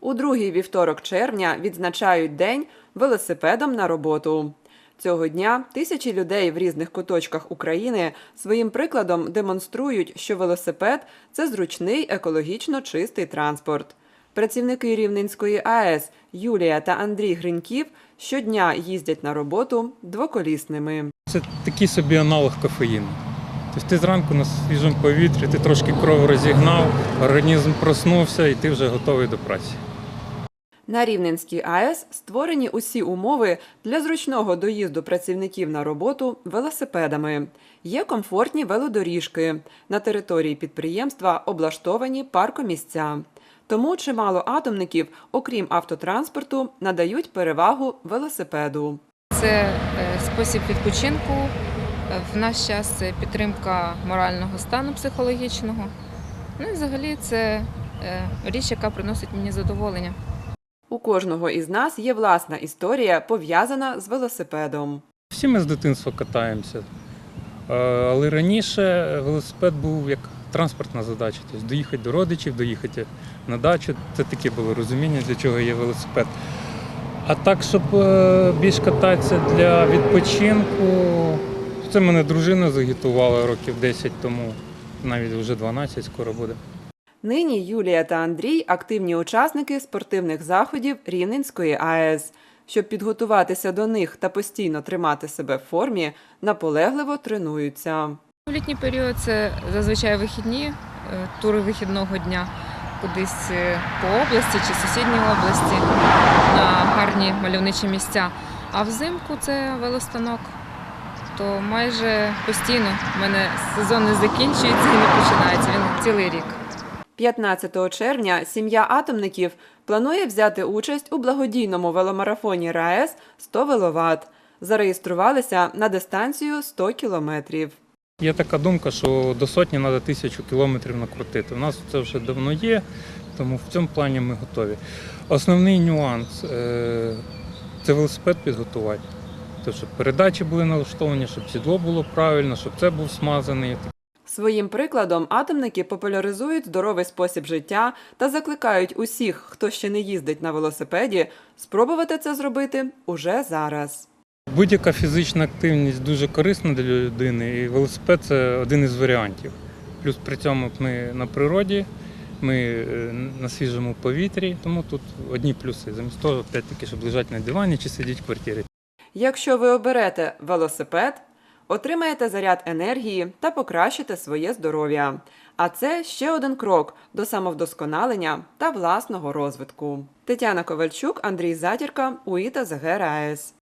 У другий вівторок червня відзначають день велосипедом на роботу. Цього дня тисячі людей в різних куточках України своїм прикладом демонструють, що велосипед це зручний екологічно чистий транспорт. Працівники Рівненської АЕС Юлія та Андрій Гриньків щодня їздять на роботу двоколісними. Це такий собі аналог кофеїну. Тобто ти зранку на свіжому повітрі, ти трошки кров розігнав, організм проснувся і ти вже готовий до праці. На Рівненській АЕС створені усі умови для зручного доїзду працівників на роботу велосипедами. Є комфортні велодоріжки. На території підприємства облаштовані паркомісця. Тому чимало атомників, окрім автотранспорту, надають перевагу велосипеду. Це е, спосіб відпочинку. В наш час це підтримка морального стану психологічного. Ну і взагалі це е, річ, яка приносить мені задоволення. У кожного із нас є власна історія, пов'язана з велосипедом. Всі ми з дитинства катаємося. Е, Але раніше велосипед був як транспортна задача. Тобто доїхати до родичів, доїхати на дачу. Це таке було розуміння, для чого є велосипед. А так, щоб е, більш кататися для відпочинку, це мене дружина загітувала років 10 тому, навіть вже 12 скоро буде. Нині Юлія та Андрій активні учасники спортивних заходів Рівненської АЕС. Щоб підготуватися до них та постійно тримати себе в формі, наполегливо тренуються. В літній період це зазвичай вихідні, е, тури вихідного дня кудись е, по області чи сусідній області на гарні мальовничі місця. А взимку це велостанок. То майже постійно в мене сезон не закінчується і не починається. Він цілий рік. 15 червня сім'я атомників планує взяти участь у благодійному веломарафоні РаЕС 100 веловат. Зареєструвалися на дистанцію 100 кілометрів. Є така думка, що до сотні треба тисячу кілометрів накрутити. У нас це вже давно є, тому в цьому плані ми готові. Основний нюанс е, це велосипед підготувати. Тобто, щоб передачі були налаштовані, щоб сідло було правильно, щоб це був смазаний. Своїм прикладом атомники популяризують здоровий спосіб життя та закликають усіх, хто ще не їздить на велосипеді, спробувати це зробити уже зараз. Будь-яка фізична активність дуже корисна для людини, і велосипед це один із варіантів. Плюс при цьому ми на природі, ми е, на свіжому повітрі, тому тут одні плюси. Замість того, опять-таки, щоб лежати на дивані чи сидіти в квартирі. Якщо ви оберете велосипед, отримаєте заряд енергії та покращите своє здоров'я. А це ще один крок до самовдосконалення та власного розвитку. Тетяна Ковальчук, Андрій Затірка, УІТА ЗГРАЕС.